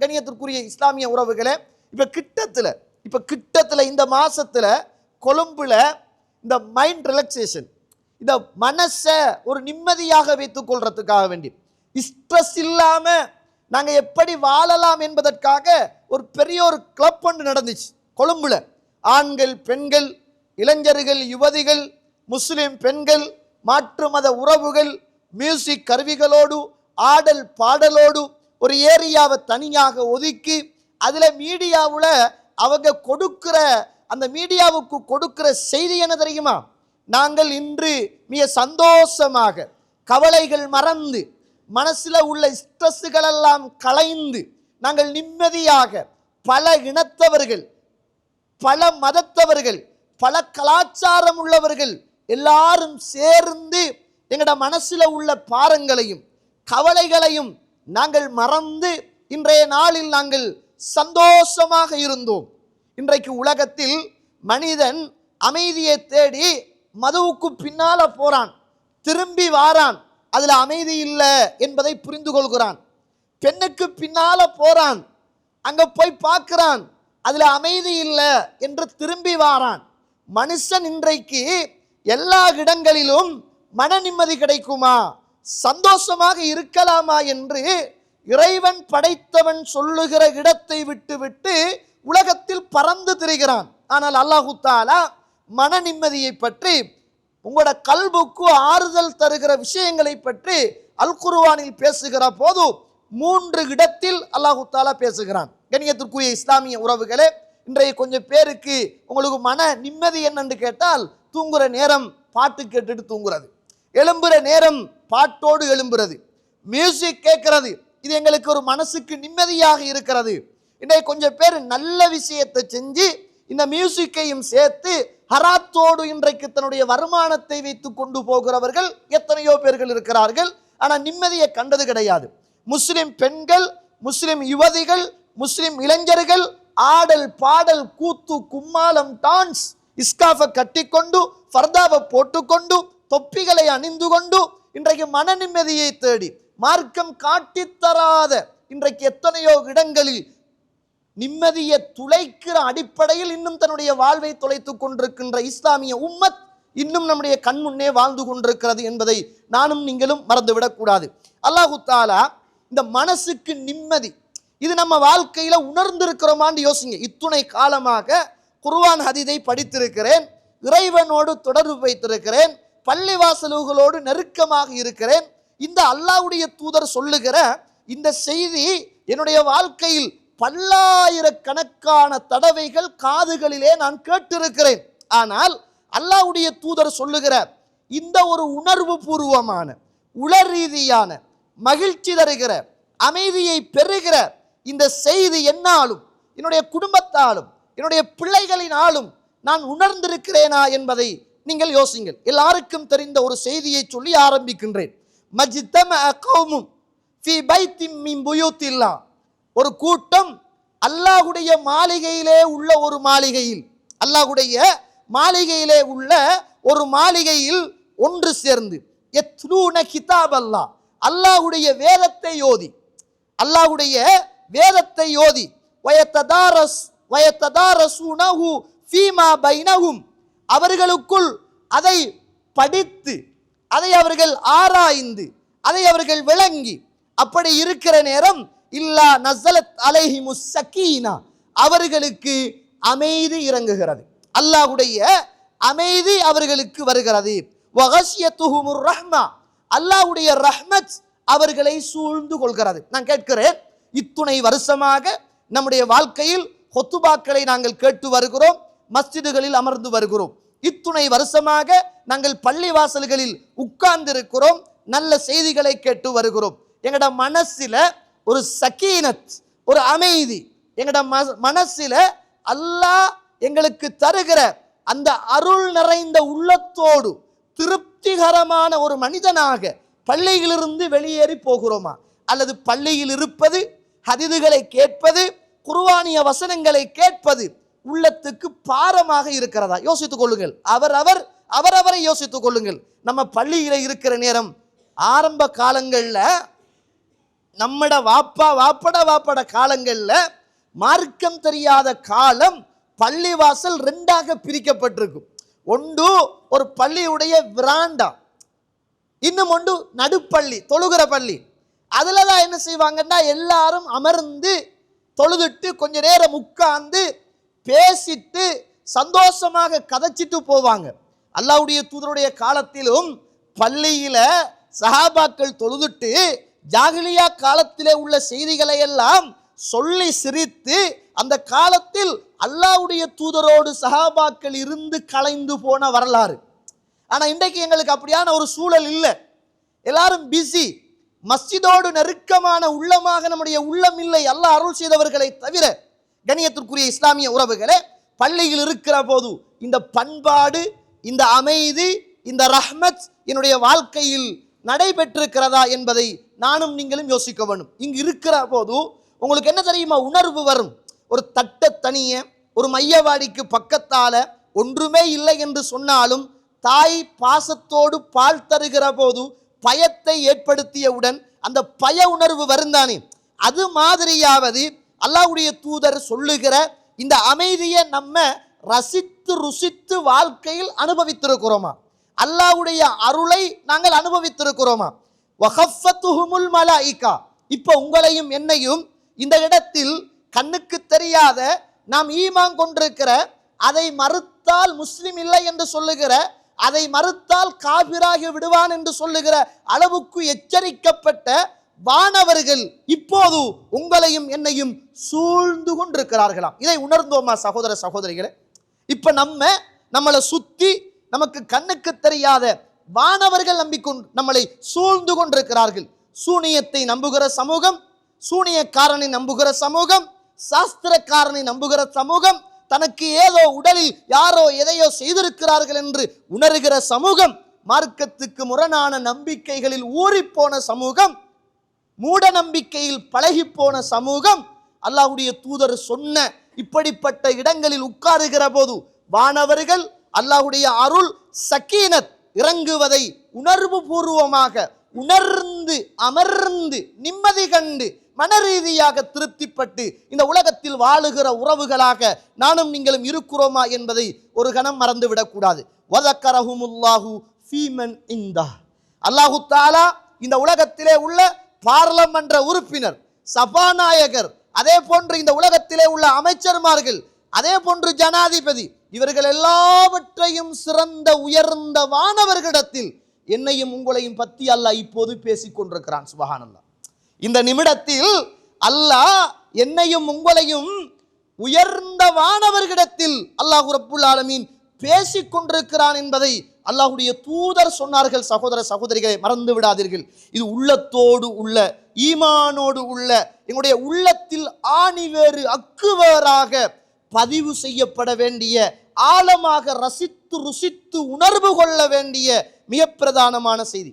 கணியத்திற்குரிய இஸ்லாமிய உறவுகளே இப்போ கிட்டத்தில் இப்போ கிட்டத்தில் இந்த மாதத்தில் கொழும்பில் இந்த மைண்ட் ரிலாக்ஸேஷன் இந்த மனசை ஒரு நிம்மதியாக வைத்துக் கொள்றதுக்காக வேண்டி ஸ்ட்ரெஸ் இல்லாமல் நாங்கள் எப்படி வாழலாம் என்பதற்காக ஒரு பெரிய ஒரு கிளப் ஒன்று நடந்துச்சு கொழும்புல. ஆண்கள் பெண்கள் இளைஞர்கள் யுவதிகள் முஸ்லிம் பெண்கள் மாற்று மத உறவுகள் மியூசிக் கருவிகளோடு ஆடல் பாடலோடு ஒரு ஏரியாவை தனியாக ஒதுக்கி அதில் மீடியாவில் அவங்க கொடுக்கிற அந்த மீடியாவுக்கு கொடுக்கிற செய்தி என்ன தெரியுமா? நாங்கள் இன்று மிக சந்தோஷமாக கவலைகள் மறந்து மனசில் உள்ள ஸ்ட்ரெஸ்ஸுகளெல்லாம் களைந்து நாங்கள் நிம்மதியாக பல இனத்தவர்கள் பல மதத்தவர்கள் பல கலாச்சாரம் உள்ளவர்கள் எல்லாரும் சேர்ந்து எங்களோட மனசில் உள்ள பாரங்களையும் கவலைகளையும் நாங்கள் மறந்து இன்றைய நாளில் நாங்கள் சந்தோஷமாக இருந்தோம். இன்றைக்கு உலகத்தில் மனிதன் அமைதியை தேடி மதுவுக்கு பின்னால போறான். திரும்பி வாரான். அதில் அமைதி இல்லை என்பதை புரிந்து கொள்கிறான். பெண்ணுக்கு பின்னால போறான். அங்க போய் பார்க்கிறான். அதில் அமைதி இல்லை என்று திரும்பி வாரான். மனுஷன் இன்றைக்கு எல்லா இடங்களிலும் மன நிம்மதி கிடைக்குமா? சந்தோஷமாக இருக்கலாமா என்று இறைவன் படைத்தவன் சொல்லுகிற இடத்தை விட்டு விட்டு உலகத்தில் பறந்து திரிகிறான். ஆனால் அல்லாஹு தாலா மன நிம்மதியை பற்றி உங்களோட கல்புக்கு ஆறுதல் தருகிற விஷயங்களை பற்றி அல் குருவானில் பேசுகிற போது மூன்று இடத்தில் அல்லாஹு தாலா பேசுகிறான். கணியத்திற்குரிய இஸ்லாமிய உறவுகளே இன்றைய கொஞ்சம் பேருக்கு உங்களுக்கு மன நிம்மதி என்னன்னு கேட்டால் தூங்குற நேரம் பாட்டு கேட்டுட்டு தூங்குறது. எழும்புற நேரம் பாட்டோடு எழும்புறது. மியூசிக் கேட்கிறது. இது எங்களுக்கு ஒரு மனசுக்கு நிம்மதியாக இருக்கிறது. இன்றைக்கு கொஞ்சம் பேர் நல்ல விஷயத்தை செஞ்சு இந்த மியூசிக்கையும் சேர்த்து ஹராத்தோடு இன்றைக்கு தன்னுடைய வருமானத்தை வைத்து கொண்டு போகிறவர்கள் எத்தனையோ பேர்கள் இருக்கிறார்கள். ஆனால் நிம்மதியை கண்டது கிடையாது. முஸ்லிம் பெண்கள் முஸ்லிம் யுவதிகள் முஸ்லிம் இளைஞர்கள் ஆடல் பாடல் கூத்து கும்மாலம் டான்ஸ் இஸ்காஃபை கட்டிக்கொண்டு ஃபர்தாவை போட்டுக்கொண்டு தொப்பிகளை அணிந்து கொண்டு இன்றைக்கு மன நிம்மதியை தேடி மார்க்கம் காட்டித்தராத இன்றைக்கு எத்தனையோ இடங்களில் நிம்மதியை துளைக்கிற அடிப்படையில் இன்னும் தன்னுடைய வாழ்வை துளைத்துக் கொண்டிருக்கின்ற இஸ்லாமிய உம்மத் இன்னும் நம்முடைய கண் முன்னே வாழ்ந்து கொண்டிருக்கிறது என்பதை நானும் நீங்களும் மறந்துவிடக்கூடாது. அல்லாஹு தாலா இந்த மனசுக்கு நிம்மதி இது நம்ம வாழ்க்கையில் உணர்ந்திருக்கிறோமான்னு யோசிங்க. இத்துணை காலமாக குர்வான் ஹதீதை படித்திருக்கிறேன் இறைவனோடு தொடர்பு வைத்திருக்கிறேன் பள்ளிவாசல்களோடு நெருக்கமாக இருக்கிறேன். இந்த அல்லாவுடைய தூதர் சொல்லுகிற இந்த செய்தி என்னுடைய வாழ்க்கையில் பல்லாயிரக்கணக்கான தடவைகள் காதுகளிலே நான் கேட்டிருக்கிறேன். ஆனால் அல்லாவுடைய தூதர் சொல்லுகிற இந்த ஒரு உணர்வு பூர்வமான உளர் ரீதியான மகிழ்ச்சி தருகிற அமைதியை பெறுகிற இந்த செய்தி என்னாலும் என்னுடைய குடும்பத்தாலும் என்னுடைய பிள்ளைகளினாலும் நான் உணர்ந்திருக்கிறேனா என்பதை நீங்கள் யோசிங்கள் எல்லாருக்கும் தெரிந்த ஒரு செய்தியை சொல்லி ஆரம்பிக்கின்றேன். ஃபி ஒரு கூட்டம் அல்லாஹ்வுடைய மாளிகையிலே உள்ள ஒரு மாளிகையில் அல்லாஹ்வுடைய மாளிகையிலே உள்ள ஒரு மாளிகையில் ஒன்று சேர்ந்து எத்லூன கிதாப் அல்லாஹ் அல்லாஹ்வுடைய வேதத்தை யோதி. அல்லாஹுடைய வேதத்தை யோதி. வயத்ததாரஸ் வயத்ததாரசூனஹு ஃபீமா பைனஹும். அவர்களுக்குள் அதை படித்து அதை அவர்கள் ஆராய்ந்து அதை அவர்கள் விளங்கி அப்படி இருக்கிற நேரம் இல்லா நசலத் அலைஹி சக்கீனா அவர்களுக்கு அமைதி இறங்குகிறது. அல்லாஹ்வுடைய அமைதி அவர்களுக்கு வருகிறது. வகஷியத்துஹுமுர் ரஹ்மா அல்லாஹ்வுடைய ரஹ்மத் அவர்களை சூழ்ந்து கொள்கிறது. நான் கேட்கிறேன் இத்துணை வருஷமாக நம்முடைய வாழ்க்கையில் ஹொத்துபாக்களை நாங்கள் கேட்டு வருகிறோம். மஸ்ஜிதுகளில் அமர்ந்து வருகிறோம். இத்துணை வருஷமாக நாங்கள் பள்ளி வாசல்களில் உட்கார்ந்திருக்கிறோம். நல்ல செய்திகளை கேட்டு வருகிறோம். எங்களோட மனசில் ஒரு சக்கீனத் ஒரு அமைதி எங்களோட ம- மனசில் அல்லாஹ் எங்களுக்கு தருகிற அந்த அருள் நிறைந்த உள்ளத்தோடு திருப்திகரமான ஒரு மனிதனாக பள்ளியிலிருந்து வெளியேறி போகிறோமா? அல்லது பள்ளியில் இருப்பது ஹதிதுகளை கேட்பது குர்ஆனிய வசனங்களை கேட்பது உள்ளத்துக்கு பாரமாக இருக்கிறதா? யோசித்துக் கொள்ளுங்கள். அவர் அவர் அவரவரை யோசித்துக் கொள்ளுங்கள். நம்ம பள்ளியில் இருக்கிற நேரம் ஆரம்ப காலங்களில் நம்மட வாப்பா வாப்பட வாப்பட காலங்களில் மார்க்கம் தெரியாத காலம் பள்ளிவாசல் ரெண்டாக பிரிக்கப்பட்டிருக்கும். ஒன்று ஒரு பள்ளியுடைய விராண்டா? இன்னும் ஒன்று நடுப்பள்ளி தொழுகிற பள்ளி. அதில் தான் என்ன செய்வாங்கன்னா எல்லாரும் அமர்ந்து தொழுதுட்டு கொஞ்ச நேரம் உட்கார்ந்து பேசிட்டு சந்தோஷமாக கதைச்சிட்டு போவாங்க. அல்லாவுடைய தூதருடைய காலத்திலும் பள்ளியில் சஹாபாக்கள் தொழுதுட்டு ஜாகிலியா காலத்திலே உள்ள செய்திகளை எல்லாம் சொல்லி சிரித்து அந்த காலத்தில் அல்லாவுடைய தூதரோடு சஹாபாக்கள் இருந்து கலைந்து போன வரலாறு. ஆனால் இன்றைக்கு எங்களுக்கு அப்படியான ஒரு சூழல் இல்லை. எல்லாரும் பிஸி. மஸ்ஜிதோடு நெருக்கமான உள்ளமாக நம்முடைய உள்ளம் இல்லை. அல்லாஹ் அருள் செய்தவர்களை தவிர கணியத்திற்குரிய இஸ்லாமிய உறவுகளே பள்ளியில் இருக்கிற போது இந்த பண்பாடு இந்த அமைதி இந்த ரஹ்மத் என்னுடைய வாழ்க்கையில் நடைபெற்றிருக்கிறதா என்பதை நானும் நீங்களும் யோசிக்க வேண்டும். இங்கு இருக்கிற போது உங்களுக்கு என்ன தெரியுமா? உணர்வு வரும். ஒரு தட்ட தனிய ஒரு மையவாடிக்கு பக்கத்தால ஒன்றுமே இல்லை என்று சொன்னாலும் தாய் பாசத்தோடு பால் தருகிற போது பயத்தை ஏற்படுத்தியவுடன் அந்த பய உணர்வு வருந்தானே. அது மாதிரியாவது அல்லாவுடைய தூதர் சொல்லுகிற இந்த அமைதியை நம்ம ரசித்து ருசித்து வாழ்க்கையில் அனுபவித்திருக்கிறோமா? அல்லாஹ்வுடைய அருளை நாங்கள் அனுபவித்திருக்கிறோமா? வஹஃபத்துஹுமுல் மலாயிகா. இப்போ உங்களையும் என்னையும் இந்த இடத்தில் கண்ணுக்கு தெரியாத நாம் ஈமான் கொண்டிருக்கிற அதை மறுத்தால் முஸ்லிம் இல்லை என்று சொல்லுகிற அதை மறுத்தால் காபிராகி விடுவான் என்று சொல்லுகிற அளவுக்கு எச்சரிக்கப்பட்ட வானவர்கள் இப்போது உங்களையும் என்னையும் சூழ்ந்து கொண்டிருக்கிறார்களாம். இதை உணர்ந்தோமா சகோதர சகோதரிகளே? இப்ப நம்ம நம்மளை சுத்தி நமக்கு கண்ணுக்கு தெரியாத வானவர்கள் நம்பிக்கொண்டு நம்மளை சூழ்ந்து கொண்டிருக்கிறார்கள். சூனியத்தை நம்புகிற சமூகம் சூனியக்காரனை நம்புகிற சமூகம் சாஸ்திரக்காரனை நம்புகிற சமூகம் தனக்கு ஏதோ உடலில் யாரோ எதையோ செய்திருக்கிறார்கள் என்று உணர்கிற சமூகம் மார்க்கத்துக்கு முரணான நம்பிக்கைகளில் ஊறிப்போன சமூகம் மூட நம்பிக்கையில் பழகிப்போன சமூகம் அல்லாஹுடைய தூதர் சொன்ன இப்படிப்பட்ட இடங்களில் உட்காருகிற போது வானவர்கள் அல்லாஹுடைய அருள் சக்கீனத் இறங்குவதை உணர்வு பூர்வமாக உணர்ந்து அமர்ந்து நிம்மதி கண்டு மன ரீதியாக திருப்திப்பட்டு இந்த உலகத்தில் வாழுகிற உறவுகளாக நானும் நீங்களும் இருக்கிறோமா என்பதை ஒரு கணம் மறந்து விடக்கூடாது வதக்கரஹுமுல்லாஹு ஃபீமன் இந்தா. அல்லாஹு தாலா இந்த உலகத்திலே உள்ள பார்லமன்ற உறுப்பினர் சபாநாயகர் அதே போன்று இந்த உலகத்திலே உள்ள அமைச்சர்மார்கள் அதே போன்று ஜனாதிபதி இவர்கள் எல்லாவற்றையும் சிறந்த உயர்ந்த வானவர்களிடத்தில் என்னையும் உங்களையும் பற்றி அல்லாஹ் இப்போது பேசிக் கொண்டிருக்கிறான் சுபகானந்தா இந்த நிமிடத்தில் அல்லாஹ் என்னையும் உங்களையும் உயர்ந்த வானவர்களிடத்தில் அல்லாஹ் ரப்புல் ஆலமீன் பேசிக் கொண்டிருக்கிறான் என்பதை அல்லாஹுடைய தூதர் சொன்னார்கள் சகோதர சகோதரிகளை மறந்து விடாதீர்கள். இது உள்ளத்தோடு உள்ள ஈமானோடு உள்ள எங்களுடைய உள்ளத்தில் ஆணிவேறு அக்குவேறாக பதிவு செய்யப்பட வேண்டிய ஆழமாக ரசித்து ருசித்து உணர்வு கொள்ள வேண்டிய மிக பிரதானமான செய்தி.